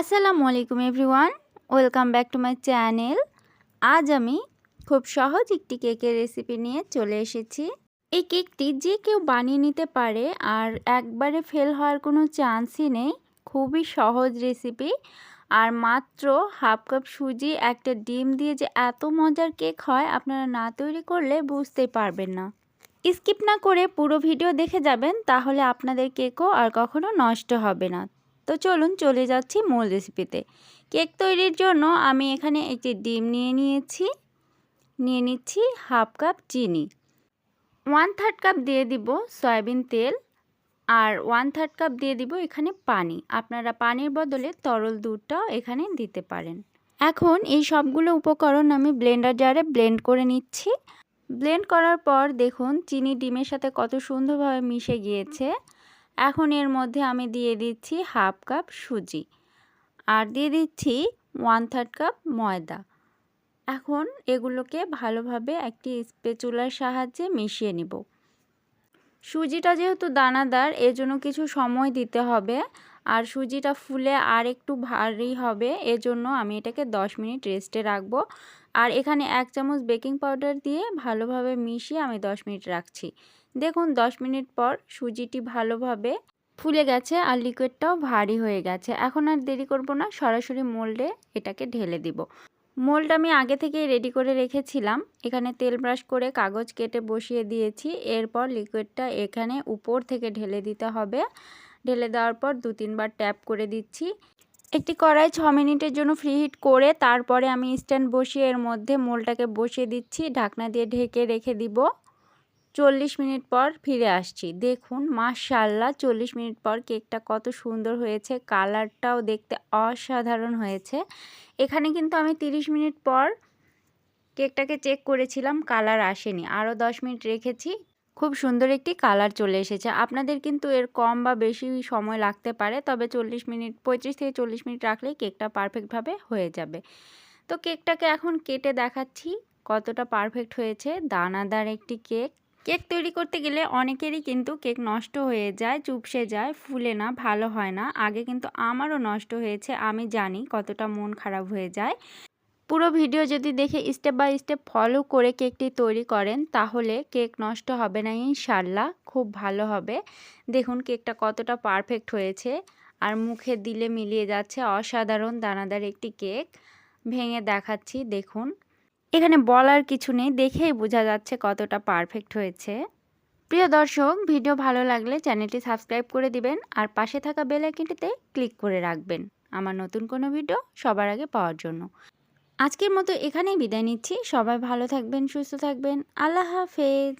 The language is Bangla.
আসসালামু আলাইকুম everyone, welcome back to my channel. আজ আমি খুব সহজ একটি কেকের রেসিপি নিয়ে চলে এসেছি। এই কেকটি যে কেউ বানিয়ে নিতে পারে আর একবারে ফেল হওয়ার কোনো চান্সই নেই, খুবই সহজ রেসিপি। আর মাত্র হাফ কাপ সুজি, একটা ডিম দিয়ে যে এত মজার কেক হয়, আপনারা না তৈরি করলে বুঝতেই পারবেন না। স্কিপ না করে পুরো ভিডিও দেখে যাবেন, তাহলে আপনাদের কেকও আর কখনো নষ্ট হবে না। তো চলুন চলে যাচ্ছি মূল রেসিপিতে কেক তৈরির জন্য আমি এখানে একটি ডিম নিয়ে নিয়েছি। নিয়ে নিচ্ছি হাফ কাপ চিনি। ওয়ান থার্ড কাপ দিয়ে দিব সয়াবিন তেল আর ওয়ান থার্ড কাপ দিয়ে দিব এখানে পানি। আপনারা পানির বদলে তরল দুধটাও এখানে দিতে পারেন। এখন এই সবগুলো উপকরণ আমি ব্লেন্ডার জারে ব্লেন্ড করে নিচ্ছি। ব্লেন্ড করার পর দেখুন, চিনি ডিমের সাথে কত সুন্দরভাবে মিশে গিয়েছে। এখন এর মধ্যে আমি দিয়ে দিচ্ছি হাফ কাপ সুজি আর দিয়ে দিচ্ছি ওয়ান থার্ড কাপ ময়দা। এখন এগুলোকে ভালোভাবে একটি স্পেচুলার সাহায্যে মিশিয়ে নিব। সুজিটা যেহেতু দানাদার, এজন্য কিছু সময় দিতে হবে। আর সুজিটা ফুলে আর একটু ভারী হবে, এজন্য আমি এটাকে 10 মিনিট রেস্টে রাখব। আর এখানে এক চামচ বেকিং পাউডার দিয়ে ভালোভাবে মিশিয়ে আমি 10 মিনিট রাখছি। দেখুন 10 মিনিট পর সুজিটি ভালোভাবে ফুলে গেছে আর লিকুইডটাও ভারী হয়ে গেছে। এখন আর দেরি করব না, সরাসরি মোল্ডে এটাকে ঢেলে দিব। মোল্ড আমি আগে থেকেই রেডি করে রেখেছিলাম। এখানে তেল ব্রাশ করে কাগজ কেটে বসিয়ে দিয়েছি। এরপর লিকুইডটা এখানে উপর থেকে ঢেলে দিতে হবে। ঢেলে দেওয়ার পর দু তিনবার ট্যাপ করে দিচ্ছি। একটি কড়াই ছ মিনিটের জন্য ফ্রি হিট করে তারপরে আমি স্ট্যান্ড বসিয়ে এর মধ্যে মোলটাকে বসিয়ে দিচ্ছি। ঢাকনা দিয়ে ঢেকে রেখে দিব। চল্লিশ মিনিট পর ফিরে আসছি। দেখুন মাশাল্লাহ চল্লিশ মিনিট পর কেকটা কত সুন্দর হয়েছে, কালারটাও দেখতে অসাধারণ হয়েছে। এখানে কিন্তু আমি 30 মিনিট পর কেকটাকে চেক করেছিলাম, কালার আসেনি। আরও 10 মিনিট রেখেছি, খুব সুন্দর একটি কালার চলে এসেছে। আপনাদের কিন্তু এর কম বা বেশি সময় লাগতে পারে, তবে চল্লিশ মিনিট, পঁয়ত্রিশ থেকে চল্লিশ মিনিট রাখলেই কেকটা পারফেক্টভাবে হয়ে যাবে। তো কেকটাকে এখন কেটে দেখাচ্ছি, কতটা পারফেক্ট হয়েছে। দানাদার একটি কেক কেক তৈরি করতে গেলে অনেকেরই কিন্তু কেক নষ্ট হয়ে যায়, চুপসে যায়, ফুলে না, ভালো হয় না। আগে কিন্তু আমারও নষ্ট হয়েছে, আমি জানি কতটা মন খারাপ হয়ে যায়। পুরো ভিডিও যদি দেখে স্টেপ বাই স্টেপ ফলো করে কেকটি তৈরি করেন, তাহলে কেক নষ্ট হবে না, ইনশাল্লাহ। খুব ভালো হবে। দেখুন কেকটা কতটা পারফেক্ট হয়েছে। আর মুখে দিলে মিলিয়ে যাচ্ছে অসাধারণ দানাদার একটি কেক। ভেঙে দেখাচ্ছি, দেখুন। এখানে বলার কিছু নেই, দেখেই বোঝা যাচ্ছে কতটা পারফেক্ট হয়েছে। প্রিয় দর্শক, ভিডিও ভালো লাগলে চ্যানেলটি সাবস্ক্রাইব করে দিবেন আর পাশে থাকা বেল আইকনটিতে ক্লিক করে রাখবেন। আমার নতুন কোনো ভিডিও সবার আগে পাওয়ার জন্য। আজকের মতো এখানেই বিদায় নিচ্ছি। সবাই ভালো থাকবেন, সুস্থ থাকবেন। আল্লাহ হাফেজ।